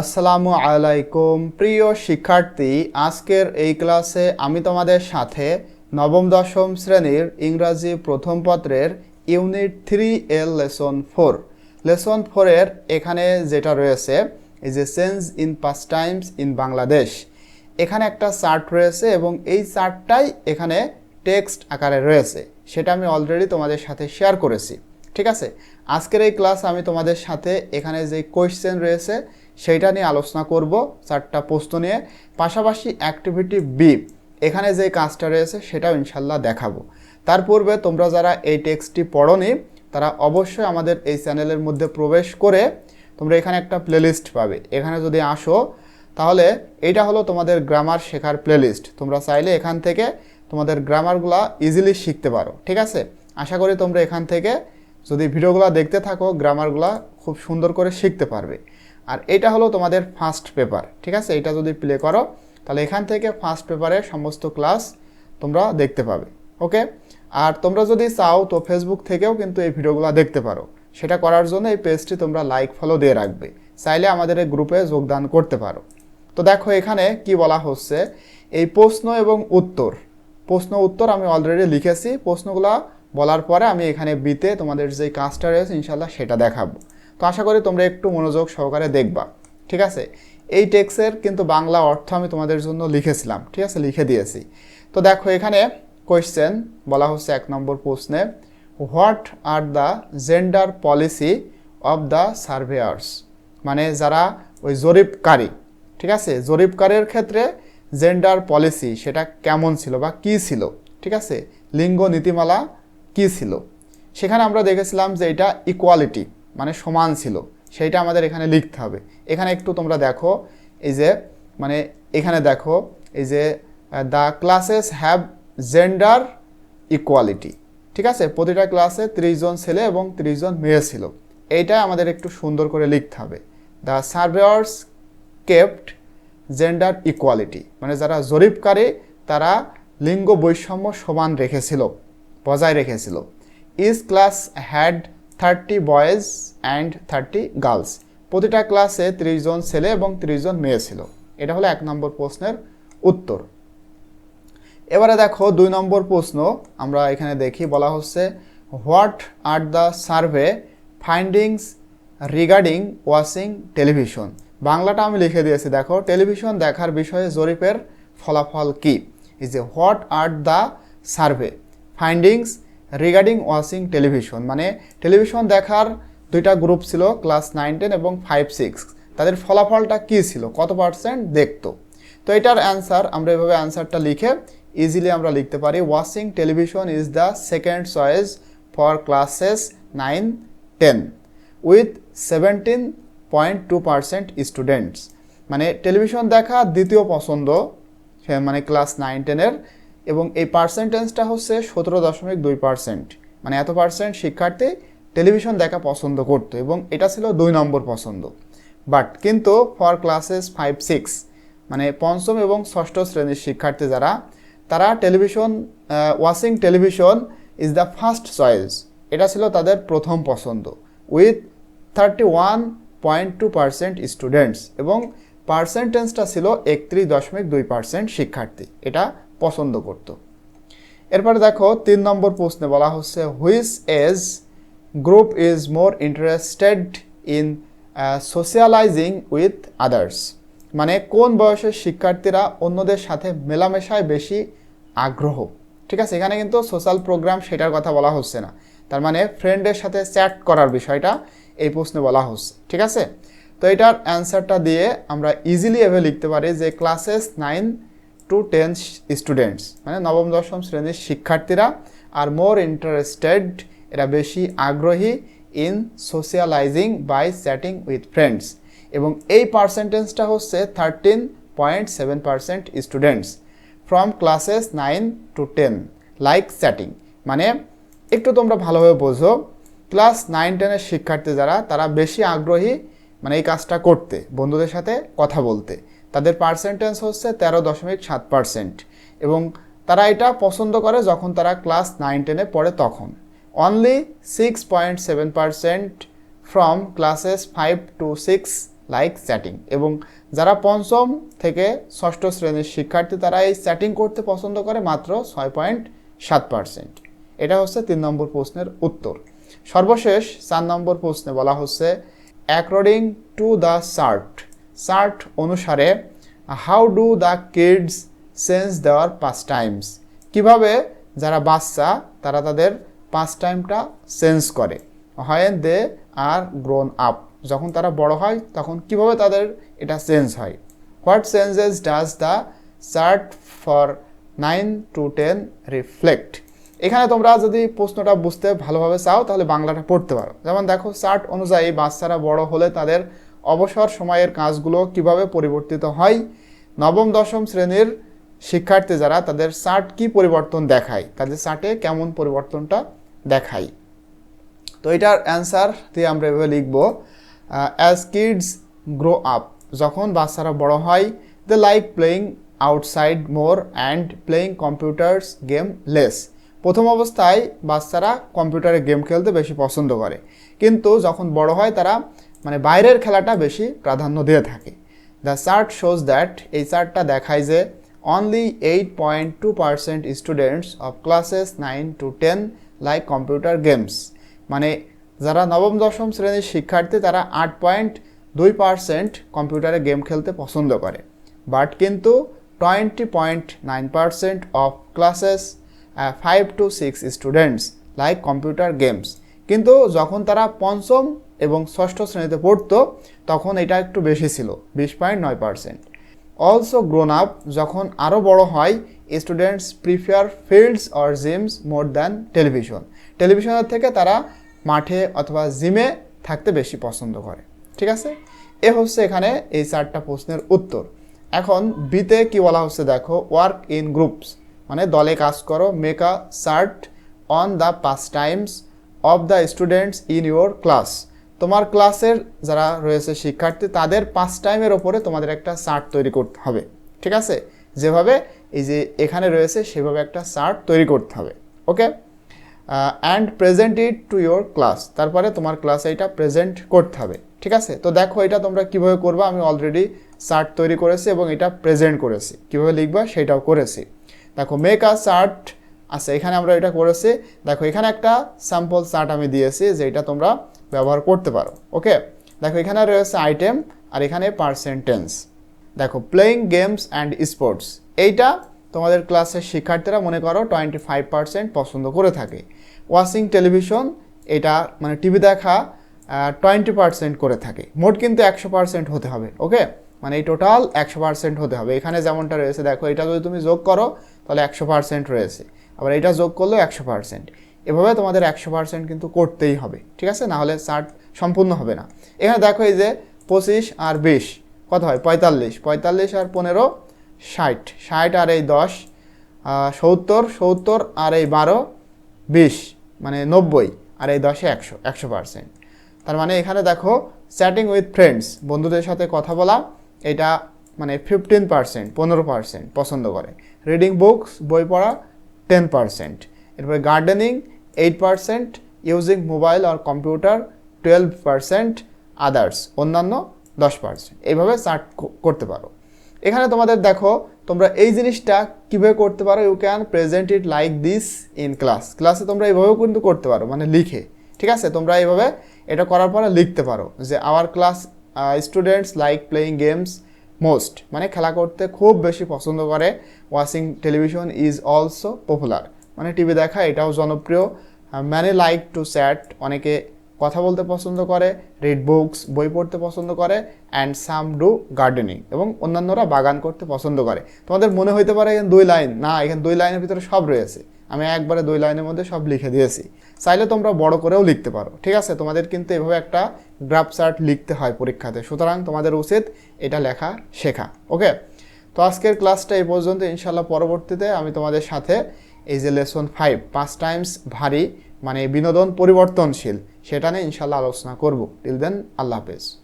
আসসালামু আলাইকুম। প্রিয় শিক্ষার্থী, আজকের এই ক্লাসে আমি তোমাদের সাথে নবম, দশম শ্রেণির ইংরাজি প্রথম পত্রের ইউনিট থ্রি এর লেসন ফোর। লেসন ফোরের এখানে যেটা রয়েছে এই যে change in past times in Bangladesh এখানে একটা চার্ট রয়েছে এবং এই চার্টটাই এখানে টেক্সট আকারে রয়েছে। সেটা আমি অলরেডি তোমাদের সাথে শেয়ার করেছি। ঠিক আছে? আজকের এই ক্লাস আমি তোমাদের সাথে এখানে যে কোয়েশ্চেন রয়েছে সেইটা নিয়ে আলোচনা করব, চারটা প্রশ্ন নিয়ে। পাশাপাশি অ্যাক্টিভিটি বি এখানে যে কাজটা রয়েছে সেটাও ইনশাল্লাহ দেখাবো। তার পূর্বে তোমরা যারা এই টেক্সটটি পড়নি, তারা অবশ্যই আমাদের এই চ্যানেলের মধ্যে প্রবেশ করে তোমরা এখানে একটা প্লেলিস্ট পাবে। এখানে যদি আসো, তাহলে এইটা হলো তোমাদের গ্রামার শেখার প্লেলিস্ট তোমরা চাইলে এখান থেকে তোমাদের গ্রামারগুলা ইজিলি শিখতে পারো, ঠিক আছে? আশা করি তোমরা এখান থেকে যদি ভিডিওগুলো দেখতে থাকো গ্রামারগুলা খুব সুন্দর করে শিখতে পারবে। আর এটা হলো তোমাদের ফার্স্ট পেপার ঠিক আছে? এটা যদি প্লে করো, তাহলে এখান থেকে ফার্স্ট পেপারের সমস্ত ক্লাস তোমরা দেখতে পাবে ওকে আর তোমরা যদি চাও, তো ফেসবুক থেকেও কিন্তু এই ভিডিওগুলো দেখতে পারো। সেটা করার জন্য এই পেজটি তোমরা লাইক ফলো দিয়ে রাখবে। চাইলে আমাদের এই গ্রুপে যোগদান করতে পারো। তো দেখো এখানে কি বলা হচ্ছে? এই প্রশ্ন এবং উত্তর। প্রশ্ন, উত্তর আমি অলরেডি লিখেছি। প্রশ্নগুলো বলার পরে আমি এখানে বিতে তোমাদের যে কাজটা রয়েছে ইনশাল্লাহ সেটা দেখাবো। তো আশা করি তোমরা একটু মনোযোগ সহকারে দেখবা, ঠিক আছে? এই টেক্সের কিন্তু বাংলা অর্থ আমি তোমাদের জন্য লিখেছিলাম, ঠিক আছে? লিখে দিয়েছি। তো দেখো, এখানে কোয়েশ্চেন বলা হচ্ছে এক নম্বর প্রশ্নে what are the gender policy of the surveyors মানে যারা ওই জরিপকারী, ঠিক আছে? জরিপকারের ক্ষেত্রে জেন্ডার পলিসি সেটা কেমন ছিল বা কি ছিল, ঠিক আছে? লিঙ্গ নীতিমালা কি ছিল? সেখানে আমরা দেখেছিলাম যে এটা ইকুয়ালিটি মানে সমান ছিল, সেইটা আমাদের এখানে লিখতে হবে। এখানে একটু তোমরা দেখো, এই যে মানে এখানে দেখো, এই যে the classes have gender equality ঠিক আছে? প্রতিটা ক্লাসে ত্রিশ জন ছেলে এবং ত্রিশ জন মেয়ে ছিল। এইটা আমাদের একটু সুন্দর করে লিখতে হবে। The surveyors kept gender equality মানে যারা জরিপকারী, তারা লিঙ্গ বৈষম্য সমান রেখেছিল, বজায় রেখেছিল। Is class had thirty boys and thirty girls প্রতিটা ক্লাসে ত্রিশ জন ছেলে এবং ত্রিশ জন মেয়ে ছিল। এটা হলো এক নম্বর প্রশ্নের উত্তর। এবারে দেখো দুই নম্বর প্রশ্ন, আমরা এখানে দেখি, বলা হচ্ছে, what are the survey findings regarding watching television? বাংলাটা আমি লিখে দিয়েছি, দেখো, টেলিভিশন দেখার বিষয়ে জরিপের ফলাফল কী? Is a what are the survey findings regarding watching television মানে টেলিভিশন দেখার দুইটা গ্রুপ ছিল ক্লাস নাইন টেন এবং ফাইভ সিক্স তাদের ফলাফলটা কী ছিল? কত পার্সেন্ট দেখতো? তো এটার অ্যান্সার আমরা এভাবে অ্যান্সারটা লিখে ইজিলি আমরা লিখতে পারি watching television is the second choice for classes nine ten with seventeen point two percent students মানে টেলিভিশন দেখা দ্বিতীয় পছন্দ মানে ক্লাস নাইন টেনের এবং এই পার্সেন্টেজটা হচ্ছে সতেরো দশমিক দুই পার্সেন্ট মানে এত পার্সেন্ট শিক্ষার্থী টেলিভিশন দেখা পছন্দ করতো এবং এটা ছিল দুই নম্বর পছন্দ। বাট কিন্তু ফর ক্লাসেস ফাইভ সিক্স মানে পঞ্চম এবং ষষ্ঠ শ্রেণির শিক্ষার্থী যারা, তারা television watching television is the first choice এটা ছিল তাদের প্রথম পছন্দ। With thirty one point two percent students এবং পার্সেন্টেজটা ছিল একত্রিশ দশমিক দুই পার্সেন্ট শিক্ষার্থী। এটা পছন্দ করত। এরপরে দেখো, তিন নম্বর প্রশ্নে বলা হচ্ছে which age group is more interested in socialising with others মানে কোন বয়সের শিক্ষার্থীরা অন্যদের সাথে মেলামেশায় বেশি আগ্রহ? ঠিক আছে, এখানে কিন্তু সোশ্যাল প্রোগ্রাম সেটার কথা বলা হচ্ছে না। তার মানে ফ্রেন্ডের সাথে চ্যাট করার বিষয়টা এই প্রশ্নে বলা হচ্ছে। ঠিক আছে? তো এটার অ্যান্সারটা দিয়ে আমরা ইজিলি এভাবে লিখতে পারি যে classes nine to ten students মানে নবম, দশম শ্রেণির শিক্ষার্থীরা আর মোর ইন্টারেস্টেড এরা বেশি আগ্রহী in socialising by chatting with friends এবং এই পার্সেন্টেজটা হচ্ছে thirteen point seven percent students from classes nine to ten like chatting মানে একটু তোমরা ভালোভাবে বোঝো ক্লাস নাইন টেনের শিক্ষার্থী যারা, তারা বেশি আগ্রহী মানে এই কাজটা করতে, বন্ধুদের সাথে কথা বলতে। তাদের পার্সেন্টেজ হচ্ছে তেরো দশমিক সাত পার্সেন্ট এবং তারা এটা পছন্দ করে যখন তারা ক্লাস নাইন টেনে পড়ে তখন। Only six point seven percent from classes five to six like chatting এবং যারা পঞ্চম থেকে ষষ্ঠ শ্রেণির শিক্ষার্থী তারা এই চ্যাটিং করতে পছন্দ করে মাত্র ছয় পয়েন্ট সাত পার্সেন্ট এটা হচ্ছে তিন নম্বর প্রশ্নের উত্তর। সর্বশেষ চার নম্বর প্রশ্নে বলা হচ্ছে according to the chart chart অনুসারে how do the kids spend দেওয়ার পাস টাইমস কীভাবে যারা বাচ্চা, তারা তাদের পাস টাইমটা সেন্স করে? হয় দে আর গ্রোন আপ যখন তারা বড় হয়, তখন কীভাবে তাদের এটা চেঞ্জ হয়? What changes does the chart for nine to ten reflect এখানে তোমরা যদি প্রশ্নটা বুঝতে ভালোভাবে চাও, তাহলে বাংলাটা পড়তে পারো। যেমন দেখো চার্ট অনুযায়ী বাচ্চারা বড় হলে তাদের অবসর সময়ের কাজগুলো কীভাবে পরিবর্তিত হয়? নবম, দশম শ্রেণির শিক্ষার্থী যারা, তাদের চার্ট কি পরিবর্তন দেখায়? তাদের চার্টে কেমন পরিবর্তনটা দেখায়? তো এটার অ্যান্সার দিয়ে আমরা এভাবে লিখব অ্যাজ কিডস গ্রো আপ যখন বাচ্চারা বড় হয় they like playing outside more and playing computers game less প্রথম অবস্থায় বাচ্চারা কম্পিউটারে গেম খেলতে বেশি পছন্দ করে। কিন্তু যখন বড় হয়, তারা মানে বাইরের খেলাটা বেশি প্রাধান্য দিয়ে থাকে। দ্য চার্ট শোজ দ্যাট এই চার্টটা দেখায় যে only eight point two percent students of classes nine to ten like computer games মানে যারা নবম, দশম শ্রেণির শিক্ষার্থী, তারা আট পয়েন্ট দুই পার্সেন্ট কম্পিউটারে গেম খেলতে পছন্দ করে। বাট কিন্তু twenty point nine percent of classes five to six students like computer games কিন্তু যখন তারা পঞ্চম এবং ষষ্ঠ শ্রেণীতে পড়তো, তখন এটা একটু বেশি ছিল, বিশ পয়েন্ট নয় পার্সেন্ট অলসো গ্রোন আপ যখন আরও বড় হয় students prefer fields or gyms more than television টেলিভিশনের থেকে তারা মাঠে অথবা জিমে থাকতে বেশি পছন্দ করে, ঠিক আছে? এ হচ্ছে এখানে এই চারটা প্রশ্নের উত্তর। এখন বিতে কি বলা হচ্ছে দেখো ওয়ার্ক ইন গ্রুপস মানে দলে কাজ করো make a chart on the pastimes of the students in your class তোমার ক্লাসের যারা রয়েছে শিক্ষার্থী, তাদের পাঁচ টাইমের ওপরে তোমাদের একটা চার্ট তৈরি করতে হবে। ঠিক আছে? যেভাবে এই যে এখানে রয়েছে, সেভাবে একটা চার্ট তৈরি করতে হবে। Okay? And present it to your class তারপরে তোমার ক্লাসে এটা প্রেজেন্ট করতে হবে। ঠিক আছে? তো দেখো, এটা তোমরা কীভাবে করবা? আমি অলরেডি চার্ট তৈরি করেছি এবং এটা প্রেজেন্ট করেছি। কীভাবে লিখবা? সেটাও করেছি। দেখো মেক আ চার্ট আচ্ছা এখানে আমরা এটা করেছি। দেখো, এখানে একটা স্যাম্পল চার্ট আমি দিয়েছি যে এটা তোমরা ব্যবহার করতে পারো ওকে দেখো এখানে রয়েছে আইটেম আর এখানে পার্সেন্টেন্স দেখো প্লেয়িং গেমস অ্যান্ড স্পোর্টস এইটা তোমাদের ক্লাসের শিক্ষার্থীরা মনে করো টোয়েন্টি ফাইভ পার্সেন্ট পছন্দ করে থাকে। ওয়াচিং টেলিভিশন এটা মানে টিভি দেখা টোয়েন্টি পার্সেন্ট করে থাকে। মোট কিন্তু একশো পার্সেন্ট হতে হবে ওকে মানে এই টোটাল একশো পার্সেন্ট হতে হবে। এখানে যেমনটা রয়েছে, দেখো, এটা যদি তুমি যোগ করো, তাহলে একশো পার্সেন্ট রয়েছে। আবার এটা যোগ করলেও একশো পার্সেন্ট এভাবে তোমাদের একশো পার্সেন্ট কিন্তু করতেই হবে, ঠিক আছে? নাহলে চার্ট সম্পূর্ণ হবে না। এখানে দেখো এই যে পঁচিশ আর বিশ, কত হয়? পঁয়তাল্লিশ। পঁয়তাল্লিশ আর পনেরো, ষাট। ষাট আর এই দশ সত্তর সত্তর আর এই বারো, বিশ মানে নব্বই, আর এই দশে একশো একশো পার্সেন্ট তার মানে এখানে দেখো চ্যাটিং উইথ ফ্রেন্ডস বন্ধুদের সাথে কথা বলা, এটা মানে ফিফটিন পার্সেন্ট পনেরো পার্সেন্ট পছন্দ করে। রিডিং বুকস বই পড়া টেন পার্সেন্ট এরপরে gardening eight percent using mobile আর কম্পিউটার টুয়েলভ পার্সেন্ট আদার্স অন্যান্য দশ পার্সেন্ট এইভাবে চার্ট করতে পারো। এখানে তোমাদের দেখো, তোমরা এই জিনিসটা কীভাবে করতে পারো? You can present it like this in class ক্লাসে তোমরা এইভাবেও কিন্তু করতে পারো মানে লিখে। ঠিক আছে? তোমরা এইভাবে এটা করার পরে লিখতে পারো যে our class students like playing games most মানে খেলা করতে খুব বেশি পছন্দ করে। Watching television is also popular মানে টিভি দেখা, এটাও জনপ্রিয়। ম্যানে লাইক টু চ্যাট অনেকে কথা বলতে পছন্দ করে রিড বুকস বই পড়তে পছন্দ করে অ্যান্ড সাম ডু গার্ডেনিং এবং অন্যান্যরা বাগান করতে পছন্দ করে। তোমাদের মনে হইতে পারে এখানে দুই লাইন না, এখানে দুই লাইনের ভিতরে সব রয়েছে। আমি একবারে দুই লাইনের মধ্যে সব লিখে দিয়েছি। চাইলে তোমরা বড় করেও লিখতে পারো। ঠিক আছে, তোমাদের কিন্তু এভাবে একটা গ্রাফ চার্ট লিখতে হয় পরীক্ষাতে। সুতরাং তোমাদের উচিত এটা লেখা শেখা। ওকে তো আজকের ক্লাসটা এই পর্যন্ত। ইনশাল্লাহ পরবর্তীতে আমি তোমাদের সাথে এই যে লেসন ফাইভ পাঁচ টাইমস ভারী মানে বিনোদন পরিবর্তনশীল, সেটা নিয়ে ইনশাল্লাহ আলোচনা করব। টিল দেন আল্লাহ হাফেজ।